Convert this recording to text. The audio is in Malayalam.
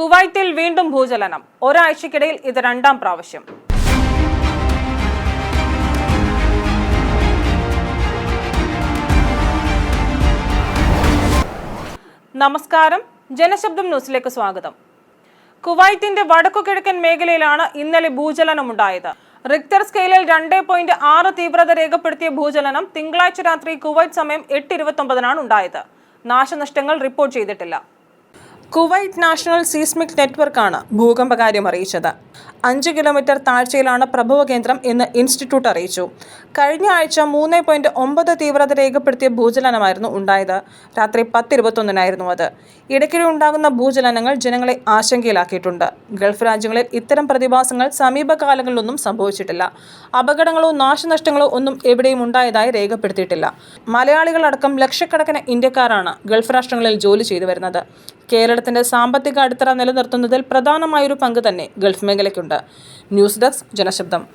കുവൈത്തിൽ വീണ്ടും ഭൂചലനം. ഒരാഴ്ചക്കിടയിൽ ഇത് രണ്ടാം പ്രാവശ്യം. നമസ്കാരം. ജനശബ്ദം ന്യൂസിലേക്ക് സ്വാഗതം. കുവൈത്തിന്റെ വടക്കുകിഴക്കൻ മേഖലയിലാണ് ഇന്നലെ ഭൂചലനമുണ്ടായത്. റിക്ടർ സ്കെയിലിൽ രണ്ട് പോയിന്റ് ആറ് തീവ്രത രേഖപ്പെടുത്തിയ ഭൂചലനം തിങ്കളാഴ്ച രാത്രി കുവൈറ്റ് സമയം എട്ട് ഇരുപത്തൊമ്പതിനാണ് ഉണ്ടായത്. നാശനഷ്ടങ്ങൾ റിപ്പോർട്ട് ചെയ്തിട്ടില്ല. കുവൈറ്റ് നാഷണൽ സീസ്മിക് നെറ്റ്വർക്കാണ് ഭൂകമ്പകാര്യം അറിയിച്ചത്. അഞ്ച് കിലോമീറ്റർ താഴ്ചയിലാണ് പ്രഭവ കേന്ദ്രം എന്ന് ഇൻസ്റ്റിറ്റ്യൂട്ട് അറിയിച്ചു. കഴിഞ്ഞ ആഴ്ച മൂന്ന് പോയിന്റ് ഒമ്പത് തീവ്രത രേഖപ്പെടുത്തിയ ഭൂചലനമായിരുന്നു ഉണ്ടായത്. രാത്രി പത്തിരുപത്തൊന്നിനായിരുന്നു അത്. ഇടയ്ക്കിടെ ഉണ്ടാകുന്ന ഭൂചലനങ്ങൾ ജനങ്ങളെ ആശങ്കയിലാക്കിയിട്ടുണ്ട്. ഗൾഫ് രാജ്യങ്ങളിൽ ഇത്തരം പ്രതിഭാസങ്ങൾ സമീപകാലങ്ങളിലൊന്നും സംഭവിച്ചിട്ടില്ല. അപകടങ്ങളോ നാശനഷ്ടങ്ങളോ ഒന്നും എവിടെയും ഉണ്ടായതായി രേഖപ്പെടുത്തിയിട്ടില്ല. മലയാളികളടക്കം ലക്ഷക്കണക്കിന് ഇന്ത്യക്കാരാണ് ഗൾഫ് രാഷ്ട്രങ്ങളിൽ ജോലി ചെയ്തു വരുന്നത് കേരളത്തിന്റെ സാമ്പത്തിക അടിത്തറ നിലനിർത്തുന്നതിൽ പ്രധാനമായൊരു പങ്ക് തന്നെ ഗൾഫ് മേഖലയ്ക്കുണ്ട്. News desk ജനശബ്ദം.